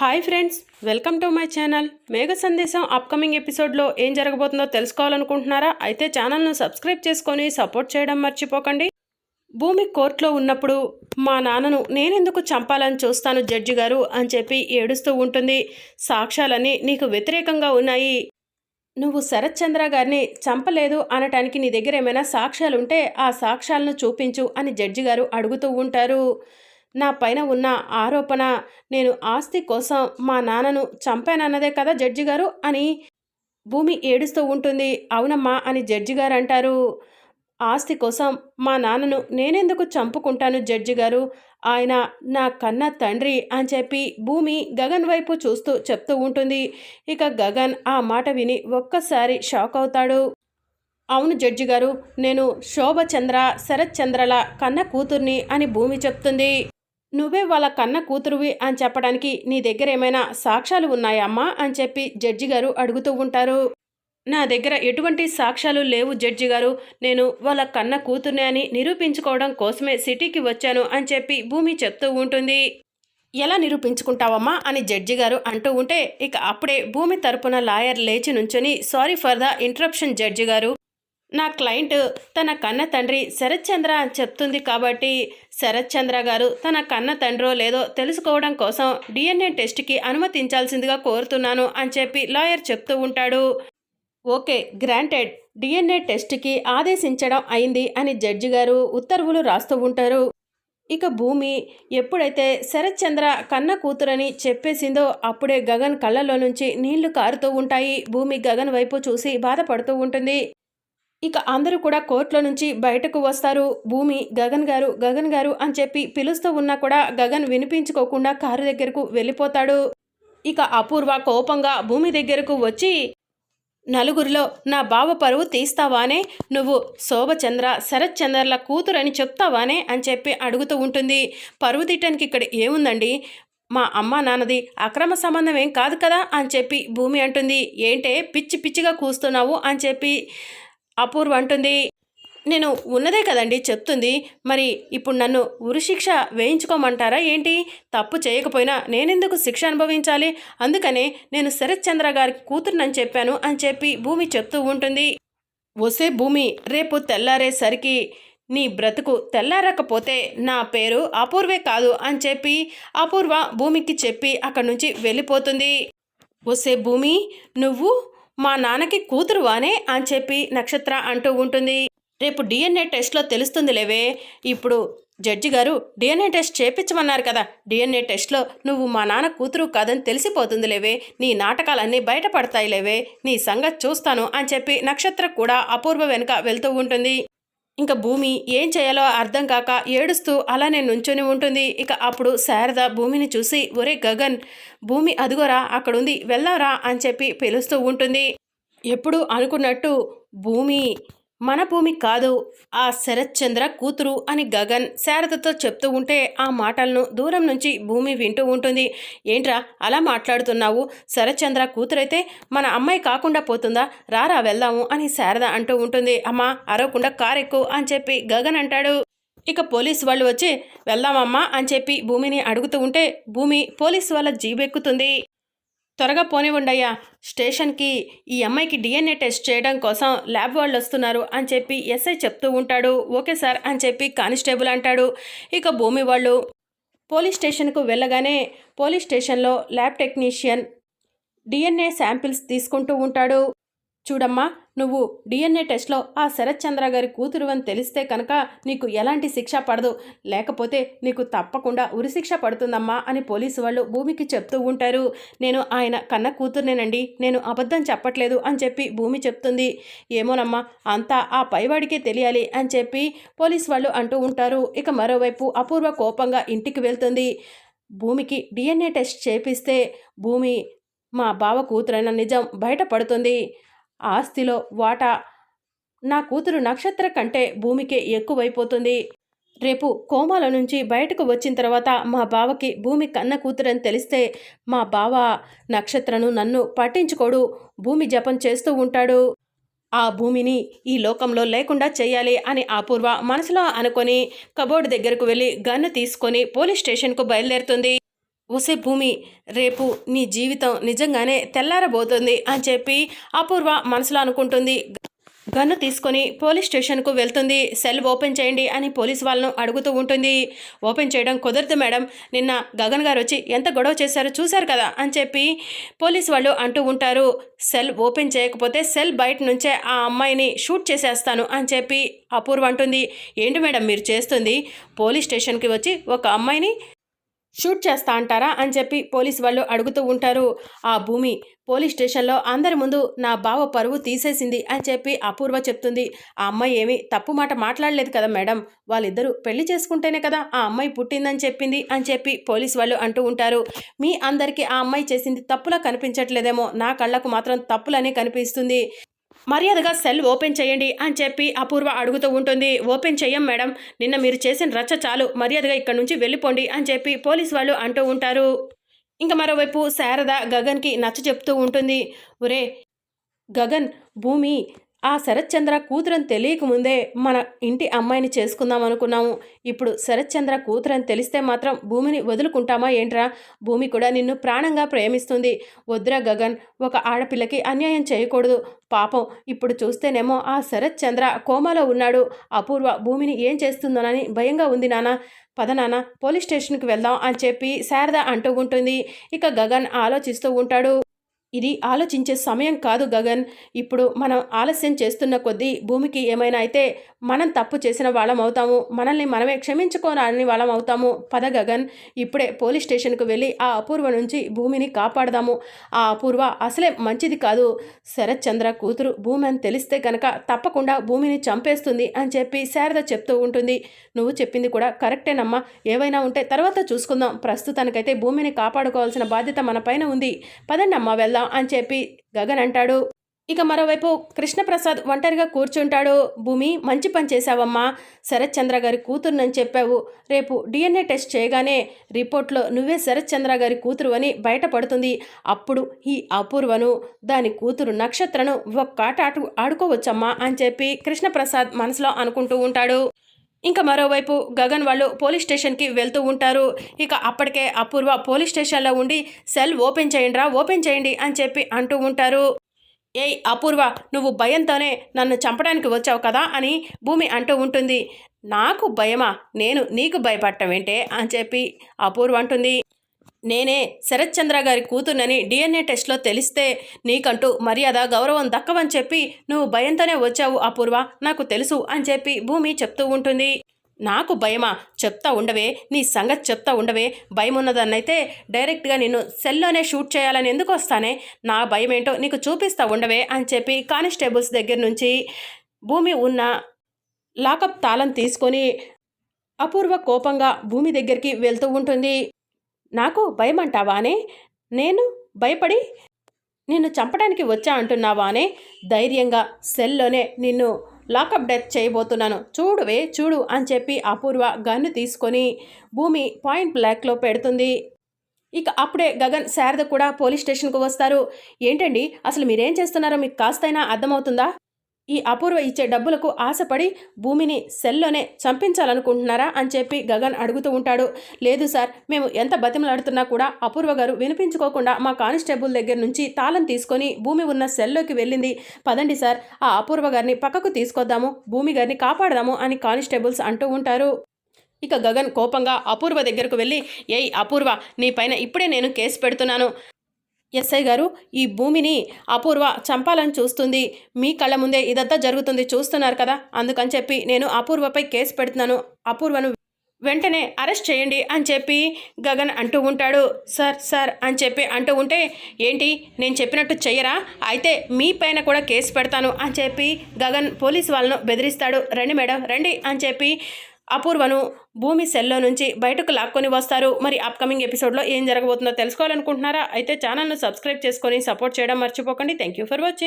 Hi friends welcome to my channel. Megha Sandesham upcoming ఎపిసోడ్లో ఏం జరగబోతుందో తెలుసుకోవాలనుకుంటున్నారా? అయితే ఛానల్ను సబ్స్క్రైబ్ చేసుకొని సపోర్ట్ చేయడం మర్చిపోకండి. భూమి కోర్టులో ఉన్నప్పుడు మా నాన్నను నేనెందుకు చంపాలని చూస్తాను జడ్జి గారు అని చెప్పి ఏడుస్తూ ఉంటుంది. సాక్ష్యాలన్నీ నీకు వ్యతిరేకంగా ఉన్నాయి. నువ్వు శరత్ చంద్ర గారిని చంపలేదు అనటానికి నీ దగ్గర ఏమైనా సాక్ష్యాలుంటే ఆ సాక్ష్యాలను చూపించు అని జడ్జి గారు అడుగుతూ ఉంటారు. నా పైన ఉన్న ఆరోపణ నేను ఆస్తి కోసం మా నాన్నను చంపానన్నదే కదా జడ్జి గారు అని భూమి ఏడుస్తూ ఉంటుంది. అవునమ్మా అని జడ్జి గారు అంటారు. ఆస్తి కోసం మా నాన్నను నేనెందుకు చంపుకుంటాను జడ్జి గారు? ఆయన నా కన్న తండ్రి అని చెప్పి భూమి గగన్ వైపు చూస్తూ చెప్తూ ఉంటుంది. ఇక గగన్ ఆ మాట విని ఒక్కసారి షాక్ అవుతాడు. అవును జడ్జి గారు నేను శోభచంద్ర శరత్చంద్రల కన్న కూతుర్ని అని భూమి చెప్తుంది. నువ్వే వాళ్ళ కన్న కూతురువి అని చెప్పడానికి నీ దగ్గర ఏమైనా సాక్ష్యాలు ఉన్నాయా అమ్మా అని చెప్పి జడ్జి గారు అడుగుతూ ఉంటారు. నా దగ్గర ఎటువంటి సాక్ష్యాలు లేవు జడ్జి గారు. నేను వాళ్ళ కన్న కూతుర్నే అని నిరూపించుకోవడం కోసమే సిటీకి వచ్చాను అని చెప్పి భూమి చెప్తూ ఉంటుంది. ఎలా నిరూపించుకుంటావమ్మా అని జడ్జి గారు అంటూ ఉంటే ఇక అప్పుడే భూమి తరపున లాయర్ లేచి నుంచొని sorry for the interruption judge గారు. నా క్లయింట్ తన కన్న తండ్రి శరత్ చంద్ర అని చెప్తుంది కాబట్టి శరత్ చంద్ర గారు తన కన్న తండ్రో లేదో తెలుసుకోవడం కోసం డిఎన్ఏ టెస్ట్కి అనుమతించాల్సిందిగా కోరుతున్నాను అని చెప్పి లాయర్ చెప్తూ ఉంటాడు. Okay granted. డిఎన్ఏ టెస్ట్కి ఆదేశించడం అయింది అని జడ్జి గారు ఉత్తర్వులు రాస్తూ ఉంటారు. ఇక భూమి ఎప్పుడైతే శరత్ చంద్ర కన్న కూతురని చెప్పేసిందో అప్పుడే గగన్ కళ్ళలో నుంచి నీళ్ళు కారుతూ ఉంటాయి. భూమి గగన్ వైపు చూసి బాధపడుతూ ఉంటుంది. ఇక అందరూ కూడా కోర్టులో నుంచి బయటకు వస్తారు. భూమి గగన్ గారు గగన్ గారు అని చెప్పి పిలుస్తూ ఉన్నా కూడా గగన్ వినిపించుకోకుండా కారు దగ్గరకు వెళ్ళిపోతాడు. ఇక అపూర్వ కోపంగా భూమి దగ్గరకు వచ్చి నలుగురిలో నా బావ పరువు తీస్తావానే నువ్వు శోభచంద్ర శరత్చంద్రల కూతురని చెప్తావానే అని చెప్పి అడుగుతూ ఉంటుంది. పరువు తీయటానికి ఇక్కడ ఏముందండి? మా అమ్మ నాన్నది అక్రమ సంబంధం ఏం కాదు కదా అని చెప్పి భూమి అంటుంది. ఏంటే పిచ్చి పిచ్చిగా కూస్తున్నావు అని చెప్పి అపూర్వ అంటుంది. నేను ఉన్నదే కదండి చెప్తుంది. మరి ఇప్పుడు నన్ను ఉరిశిక్ష వేయించుకోమంటారా ఏంటి? తప్పు చేయకపోయినా నేనెందుకు శిక్ష అనుభవించాలి? అందుకనే నేను శరత్ చంద్ర గారికి కూతురునని చెప్పాను అని చెప్పి భూమి చెప్తూ ఉంటుంది. వసే భూమి రేపు తెల్లారేసరికి నీ బ్రతుకు తెల్లారకపోతే నా పేరు అపూర్వే కాదు అని చెప్పి అపూర్వ భూమికి చెప్పి అక్కడి నుంచి వెళ్ళిపోతుంది. వసే భూమి నువ్వు మా నాన్నకి కూతురువానే అని చెప్పి నక్షత్ర అంటూ ఉంటుంది. రేపు డిఎన్ఏ టెస్ట్లో తెలుస్తుంది లేవే. ఇప్పుడు జడ్జి గారు డిఎన్ఏ టెస్ట్ చేపించమన్నారు కదా. డిఎన్ఏ టెస్ట్లో నువ్వు మా నాన్న కూతురు కాదని తెలిసిపోతుంది లేవే. నీ నాటకాలన్నీ బయటపడతాయి లేవే. నీ సంగతి చూస్తాను అని చెప్పి నక్షత్ర కూడా అపూర్వ వెనుక వెళ్తూ ఉంటుంది. ఇంకా భూమి ఏం చేయాలో అర్థం కాక ఏడుస్తూ అలానే నుంచొని ఉంటుంది. ఇక అప్పుడు శారద భూమిని చూసి ఒరే గగన్ భూమి అదుగోరా అక్కడుంది వెళ్ళారా అని చెప్పి పిలుస్తూ ఉంటుంది. ఎప్పుడు అనుకున్నట్టు భూమి మన భూమి కాదు. ఆ శరత్చంద్ర కూతురు అని గగన్ శారదతో చెప్తూ ఉంటే ఆ మాటలను దూరం నుంచి భూమి వింటూ ఉంటుంది. ఏంట్రా అలా మాట్లాడుతున్నావు? శరత్చంద్ర కూతురైతే మన అమ్మాయి కాకుండా పోతుందా? రారా వెళ్దాము అని శారద అంటూ ఉంటుంది. అమ్మా అరవకుండా కారెక్కు అని చెప్పి గగన్ అంటాడు. ఇక పోలీసు వాళ్ళు వచ్చి వెళ్దామమ్మా అని చెప్పి భూమిని అడుగుతూ ఉంటే భూమి పోలీసు వాళ్ళ జీబెక్కుతుంది. త్వరగా పోనివ్వండయ్యా స్టేషన్కి ఈ అమ్మాయికి డిఎన్ఏ టెస్ట్ చేయడం కోసం ల్యాబ్ వాళ్ళు వస్తున్నారు అని చెప్పి ఎస్ఐ చెప్తూ ఉంటాడు. ఓకే సార్ అని చెప్పి కానిస్టేబుల్ అంటాడు. ఇక భూమి వాళ్ళు పోలీస్ స్టేషన్కు వెళ్ళగానే పోలీస్ స్టేషన్లో ల్యాబ్ టెక్నీషియన్ డిఎన్ఏ శాంపిల్స్ తీసుకుంటూ ఉంటాడు. చూడమ్మా నువ్వు డిఎన్ఏ టెస్ట్లో ఆ శరత్ చంద్ర గారి కూతురు అని తెలిస్తే కనుక నీకు ఎలాంటి శిక్ష పడదు. లేకపోతే నీకు తప్పకుండా ఉరిశిక్ష పడుతుందమ్మా అని పోలీసు వాళ్ళు భూమికి చెప్తూ ఉంటారు. నేను ఆయన కన్న కూతురునేనండి. నేను అబద్ధం చెప్పట్లేదు అని చెప్పి భూమి చెప్తుంది. ఏమోనమ్మా అంతా ఆ పైవాడికే తెలియాలి అని చెప్పి పోలీసు వాళ్ళు అంటూ ఉంటారు. ఇక మరోవైపు అపూర్వ కోపంగా ఇంటికి వెళ్తుంది. భూమికి డిఎన్ఏ టెస్ట్ చేపిస్తే భూమి మా బావ కూతురైన నిజం బయటపడుతుంది ఆస్తిలో వాటా. నా కూతురు నక్షత్ర కంటే భూమికే ఎక్కువైపోతుంది. రేపు కోమాల నుంచి బయటకు వచ్చిన తర్వాత మా బావకి భూమి కన్న కూతురని తెలిస్తే మా బావ నక్షత్రను నన్ను పట్టించుకోడు. భూమి జపం చేస్తూ ఉంటాడు. ఆ భూమిని ఈ లోకంలో లేకుండా చేయాలి అని అపూర్వ మనసులో అనుకొని కబోర్డ్ దగ్గరకు వెళ్ళి గన్ను తీసుకొని పోలీస్ స్టేషన్కు బయలుదేరుతుంది. ఒసే భూమి రేపు నీ జీవితం నిజంగానే తెల్లారబోతుంది అని చెప్పి అపూర్వ మనసులో అనుకుంటుంది. గన్ను తీసుకొని పోలీస్ స్టేషన్కు వెళ్తుంది. సెల్ ఓపెన్ చేయండి అని పోలీస్ వాళ్ళను అడుగుతూ ఉంటుంది. ఓపెన్ చేయడం కుదరదు మేడం. నిన్న గగన్ గారు వచ్చి ఎంత గొడవ చేశారో చూశారు కదా అని చెప్పి పోలీస్ వాళ్ళు అంటూ ఉంటారు. సెల్ ఓపెన్ చేయకపోతే సెల్ బయట నుంచే ఆ అమ్మాయిని షూట్ చేసేస్తాను అని చెప్పి అపూర్వ అంటుంది. ఏంటి మేడం మీరు చేస్తుంది? పోలీస్ స్టేషన్కి వచ్చి ఒక అమ్మాయిని షూట్ చేస్తా అంటారా అని చెప్పి పోలీస్ వాళ్ళు అడుగుతూ ఉంటారు. ఆ భూమి పోలీస్ స్టేషన్లో అందరి ముందు నా బావ పరువు తీసేసింది అని చెప్పి అపూర్వ చెప్తుంది. ఆ అమ్మాయి ఏమి తప్పు మాట మాట్లాడలేదు కదా మేడం. వాళ్ళిద్దరూ పెళ్ళి చేసుకుంటేనే కదా ఆ అమ్మాయి పుట్టిందని చెప్పింది అని చెప్పి పోలీస్ వాళ్ళు అంటూ ఉంటారు. మీ అందరికీ ఆ అమ్మాయి చేసింది తప్పులా కనిపించట్లేదేమో. నా కళ్ళకు మాత్రం తప్పులనే కనిపిస్తుంది. మర్యాదగా సెల్ ఓపెన్ చేయండి అని చెప్పి అపూర్వ అడుగుతూ ఉంటుంది. ఓపెన్ చేయం మేడం. నిన్న మీరు చేసిన రచ్చ చాలు. మర్యాదగా ఇక్కడ నుంచి వెళ్ళిపోండి అని చెప్పి పోలీస్ వాళ్ళు అంటూ ఉంటారు. ఇంకా మరోవైపు శారద గగన్కి నచ్చ చెప్తూ ఉంటుంది. ఒరే గగన్ భూమి ఆ శరత్చంద్ర కూతురని తెలియకముందే మన ఇంటి అమ్మాయిని చేసుకుందాం అనుకున్నాము. ఇప్పుడు శరత్చంద్ర కూతురని తెలిస్తే మాత్రం భూమిని వదులుకుంటామా ఏంట్రా? భూమి కూడా నిన్ను ప్రాణంగా ప్రేమిస్తుంది. వద్దురా గగన్ ఒక ఆడపిల్లకి అన్యాయం చేయకూడదు. పాపం ఇప్పుడు చూస్తేనేమో ఆ శరత్చంద్ర కోమాలో ఉన్నాడు. అపూర్వ భూమిని ఏం చేస్తుందోనని భయంగా ఉంది నాన్న పద నాన్న పోలీస్ స్టేషన్కి వెళ్దాం అని చెప్పి శారద అంటూ ఉంటుంది. ఇక గగన్ ఆలోచిస్తూ ఉంటాడు. ఇది ఆలోచించే సమయం కాదు గగన్. ఇప్పుడు మనం ఆలస్యం చేస్తున్న కొద్దీ భూమికి ఏమైనా అయితే మనం తప్పు చేసిన వాళ్ళం అవుతాము. మనల్ని మనమే క్షమించుకోరాని వాళ్ళం అవుతాము. పద గగన్. ఇప్పుడే పోలీస్ స్టేషన్కు వెళ్ళి ఆ అపూర్వ నుంచి భూమిని కాపాడదాము. ఆ అపూర్వ అసలే మంచిది కాదు. శరత్ చంద్ర కూతురు భూమి అని తెలిస్తే కనుక తప్పకుండా భూమిని చంపేస్తుంది అని చెప్పి శారద చెప్తూ ఉంటుంది. నువ్వు చెప్పింది కూడా కరెక్టేనమ్మా. ఏవైనా ఉంటే తర్వాత చూసుకుందాం. ప్రస్తుతానికైతే భూమిని కాపాడుకోవాల్సిన బాధ్యత మన పైన ఉంది. పదండి అమ్మా వెళ్దాం. అని చెప్పి గగన్ అంటాడు. ఇక మరోవైపు కృష్ణప్రసాద్ ఒంటరిగా కూర్చుంటాడు. భూమి మంచి పని చేశావమ్మా. శరత్ చంద్ర గారి కూతురునని చెప్పావు. రేపు డిఎన్ఏ టెస్ట్ చేయగానే రిపోర్ట్లో నువ్వే శరత్ చంద్ర గారి కూతురు అని బయటపడుతుంది. అప్పుడు ఈ అపూర్వను దాని కూతురు నక్షత్రను ఒక్కాట ఆడు ఆడుకోవచ్చమ్మా అని చెప్పి కృష్ణప్రసాద్ మనసులో అనుకుంటూ ఉంటాడు. ఇంకా మరోవైపు గగన్ వాళ్ళు పోలీస్ స్టేషన్కి వెళ్తూ ఉంటారు. ఇక అప్పటికే అపూర్వ పోలీస్ స్టేషన్లో ఉండి సెల్ ఓపెన్ చేయండి ఓపెన్ చేయండి అని చెప్పి అంటూ ఉంటారు. ఏయ్ అపూర్వ నువ్వు భయంతోనే నన్ను చంపడానికి వచ్చావు కదా అని భూమి అంటూ ఉంటుంది. నాకు భయమా? నేను నీకు భయపడటం ఏంటే? అని చెప్పి అపూర్వ అంటుంది. నేనే శరత్చంద్ర గారి కూతురునని డిఎన్ఏ టెస్ట్లో తెలిస్తే నీకంటూ మర్యాద గౌరవం దక్కవని చెప్పి నువ్వు భయంతోనే వచ్చావు అపూర్వ. నాకు తెలుసు అని చెప్పి భూమి చెప్తూ ఉంటుంది. నాకు భయమా? చెప్తా ఉండవే. నీ సంగతి చెప్తా ఉండవే. భయం ఉన్నదన్నైతే డైరెక్ట్గా నిన్ను సెల్లోనే షూట్ చేయాలని ఎందుకు వస్తానే? నా భయం ఏంటో నీకు చూపిస్తా ఉండవే అని చెప్పి కానిస్టేబుల్స్ దగ్గర నుంచి భూమి ఉన్న లాకప్ తాళం తీసుకొని అపూర్వ కోపంగా భూమి దగ్గరికి వెళ్తూ ఉంటుంది. నాకు భయమంటావానే? నేను భయపడి నిన్ను చంపడానికి వచ్చా అంటున్నావానే? ధైర్యంగా సెల్లోనే నిన్ను లాకప్ డెత్ చేయబోతున్నాను. చూడువే చూడు అని చెప్పి అపూర్వ గన్ను తీసుకొని భూమి పాయింట్ బ్లాక్లో పెడుతుంది. ఇక అప్పుడే గగన్ శారద కూడా పోలీస్ స్టేషన్కు వస్తారు. ఏంటండి? అసలు మీరేం చేస్తున్నారో మీకు కాస్తైనా అర్థమవుతుందా? ఈ అపూర్వ ఇచ్చే డబ్బులకు ఆశపడి భూమిని సెల్లోనే చంపించాలనుకుంటున్నారా అని చెప్పి గగన్ అడుగుతూ ఉంటాడు. లేదు సార్ మేము ఎంత బతిమలాడుతున్నా కూడా అపూర్వ గారు వినిపించుకోకుండా మా కానిస్టేబుల్ దగ్గర నుంచి తాళం తీసుకొని భూమి ఉన్న సెల్లోకి వెళ్ళింది. పదండి సార్ ఆ అపూర్వ గారిని పక్కకు తీసుకొద్దాము భూమి గారిని కాపాడదాము అని కానిస్టేబుల్స్ అంటూ ఉంటారు. ఇక గగన్ కోపంగా అపూర్వ దగ్గరకు వెళ్ళి ఏయ్ అపూర్వ నీ పైన ఇప్పుడే నేను కేసు పెడుతున్నాను. ఎస్ఐ గారు ఈ భూమిని అపూర్వ చంపాలని చూస్తుంది. మీ కళ్ళ ముందే ఇదంతా జరుగుతుంది. చూస్తున్నారు కదా? అందుకని చెప్పి నేను అపూర్వపై కేసు పెడుతున్నాను. అపూర్వను వెంటనే అరెస్ట్ చేయండి అని చెప్పి గగన్ అంటూ ఉంటాడు. సార్ సార్ అని చెప్పి అంటూ ఉంటే ఏంటి? నేను చెప్పినట్టు చెయ్యరా? అయితే మీ పైన కూడా కేసు పెడతాను అని చెప్పి గగన్ పోలీస్ వాళ్ళను బెదిరిస్తాడు. రండి మేడం రండి అని చెప్పి అపూర్వను భూమి సెల్లో నుంచి బయటకు లాక్కొని వస్తారు. మరి అప్కమింగ్ ఎపిసోడ్లో ఏం జరగబోతుందో తెలుసుకోవాలనుకుంటున్నారా? అయితే ఛానల్ను సబ్స్క్రైబ్ చేసుకొని సపోర్ట్ చేయడం మర్చిపోకండి. Thank you for watching